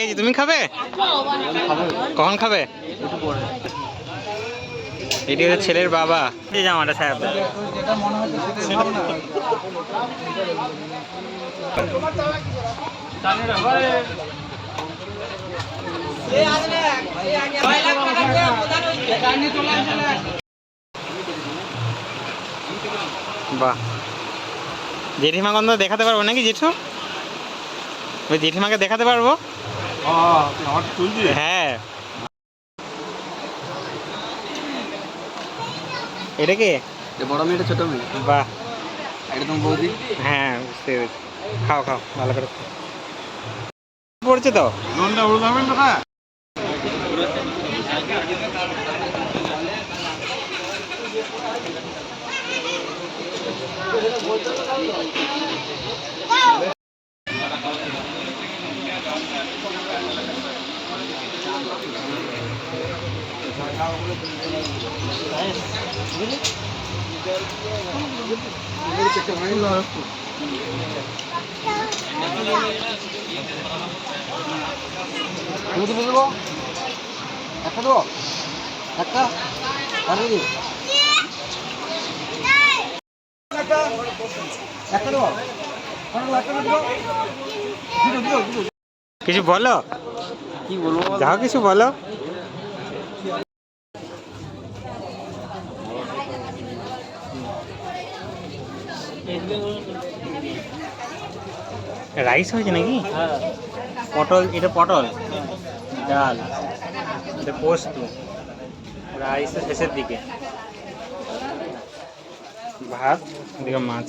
এই তুমি খাবে? কখন খাবে? এটি হচ্ছে ছেলের বাবা। এই জামাটা স্যার বাহ। জেঠিমা গন্ধ দেখাতে পারব নাকি জেঠু? ওই জেঠিমাকে দেখাতে পারব? হ্যাঁ। এটা কি? বড় মেয়েটা ছোট মেয়ে। বাহ। এটা তোমার বৌদি? হ্যাঁ বুঝতে পেরেছি। খাও খাও ভালো করে পড়ছে তো? লোনটা কিছু বলো? কি বলব যাও কিছু বলো। রাইস হয়েছে নাকি? পটল এটা পটল? ডাল। এটা পোস্ত। রাইস শেষের দিকে। ভাত এদিকে মাছ।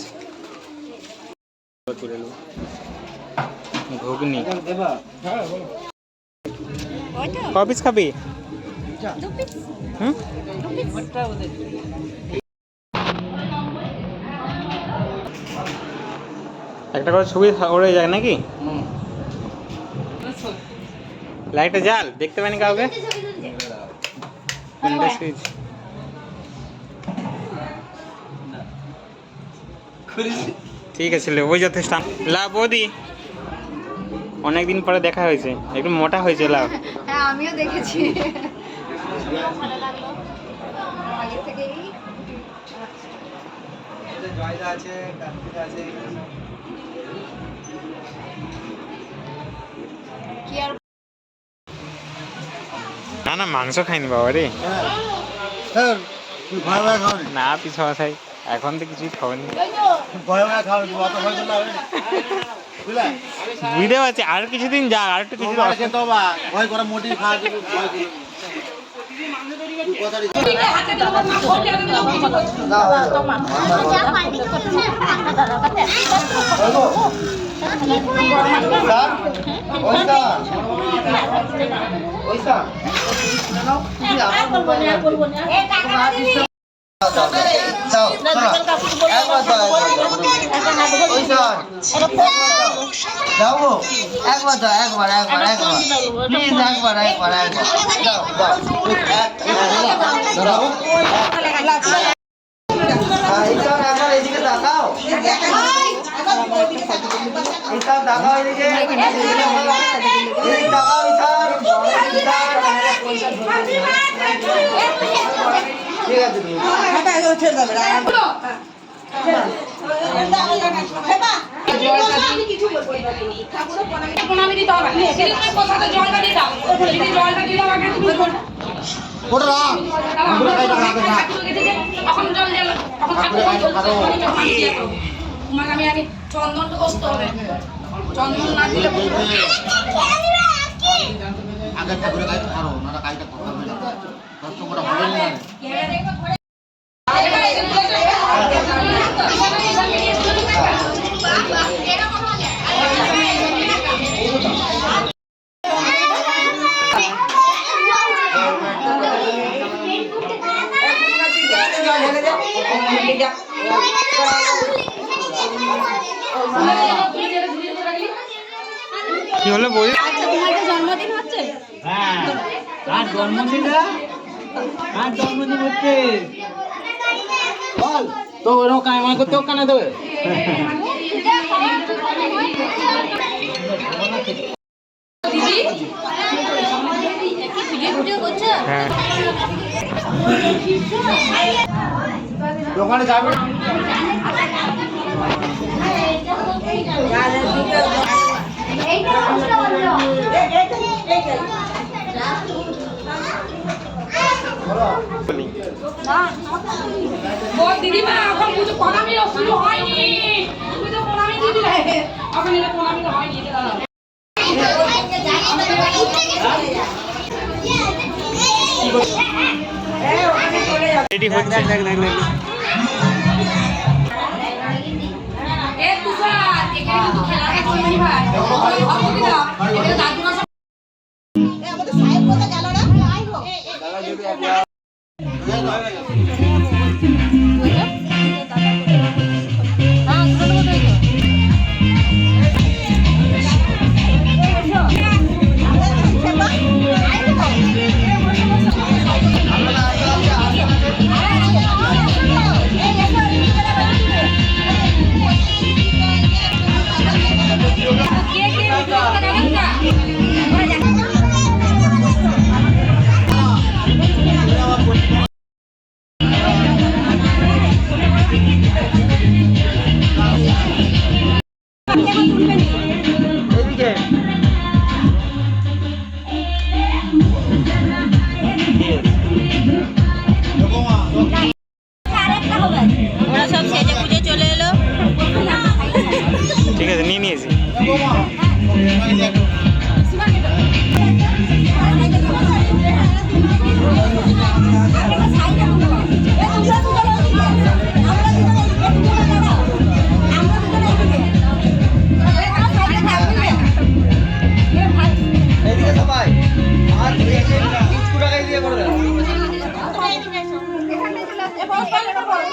তুলে ঘুগনি ক পিস খাবি? হুম? একটা করে ছবি ওড়ে যায় নাকি? লাইটে জাল দেখতে পাইনি কাউকে? ঠিক আছে লে, ওই যথেষ্ট লা বৌদি। অনেকদিন পরে দেখা হয়েছে একটু মোটা হয়েছে লাভ। হ্যাঁ আমিও দেখেছি। আগে থেকেই। জয়দা আছে না না মাংস খাইনি বাবা রে না পিছু মাথায় এখন তো কিছুই খাওয়ানি বুঝতে পারছি আর কিছুদিন যা আর একটু কিছু তোমার খেতে হবে ভয় করে মোটি খাওয়া যাবে ভয় করে কথা যাবো একবার দাও একবার একবার একবার প্লিজ একবার একবার একবার দাও দাও দাও ঈশান একবার এদিকে তাকাও ঈশান তাকাও এদিকে এদিকে তাকাও ঈশান ঈশান ঠিক আছে আমি আগে চন্দন বসতে হবে চন্দন না দিলে আগে ঠাকুরের কাছে ছাড়ো না কাইটা করতে হবে কি হলো জন্মদিন হচ্ছে? আর জন্মদিনটা আর জন্মদিন হচ্ছে? বল তো ওরকম কামাই করতে ওখানে দেবে? দিদি? দোকানে যাবে? দিদিমা রেডি হচ্ছে এ তুষার এখানে কিন্তু খেলাটা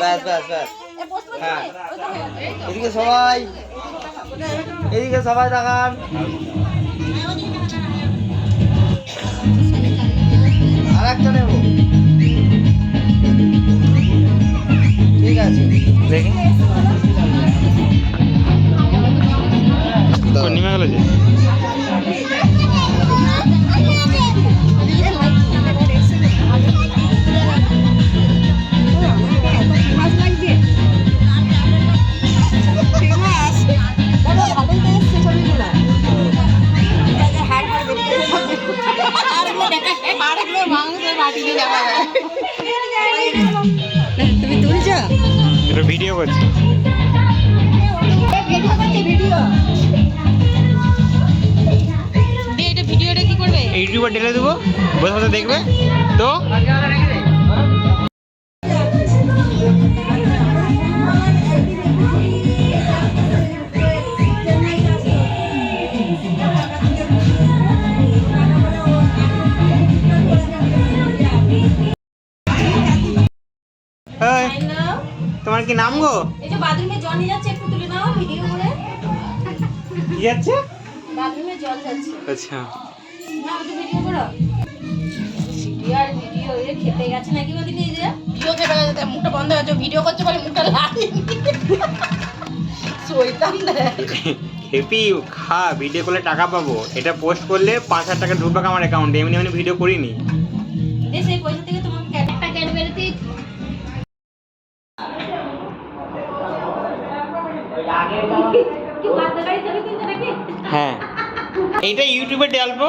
ব্যাস ব্যাস ব্যাস। হ্যাঁ। এদিকে সবাই। এদিকে সবাই দেখান। আর একটা নেব। ঠিক আছে। দেখি। পূর্ণিমা গেল যে? করছি। এটা ভিডিওটা কি করবে? ইউটিউবে ঢেলে দেবো বসে বসে দেখবে। তো? তোমার কি নাম গো? এই যে বাথরুমে জল নিয়ে যাচ্ছে একটু তুলে নাও ভিডিও করে। কি যাচ্ছে? বাথরুমে জল যাচ্ছে। আচ্ছা। না একটু ভিডিও করো। ভিডিও ভিডিও এ খেতে গেছে নাকি বলি এই যে? ভিডিও খেতে গেছে মুখটা বন্ধ হয়েছে ভিডিও করছে বলে মুখটা হেপি খা ভিডিও করলে টাকা পাবো। এটা পোস্ট করলে পাঁচ হাজার টাকা ঢুকবে আমার অ্যাকাউন্টে এমনি এমনি ভিডিও করিনি। সেই পয়সা থেকে তোমাকে এইটা ইউটিউবে ডালবো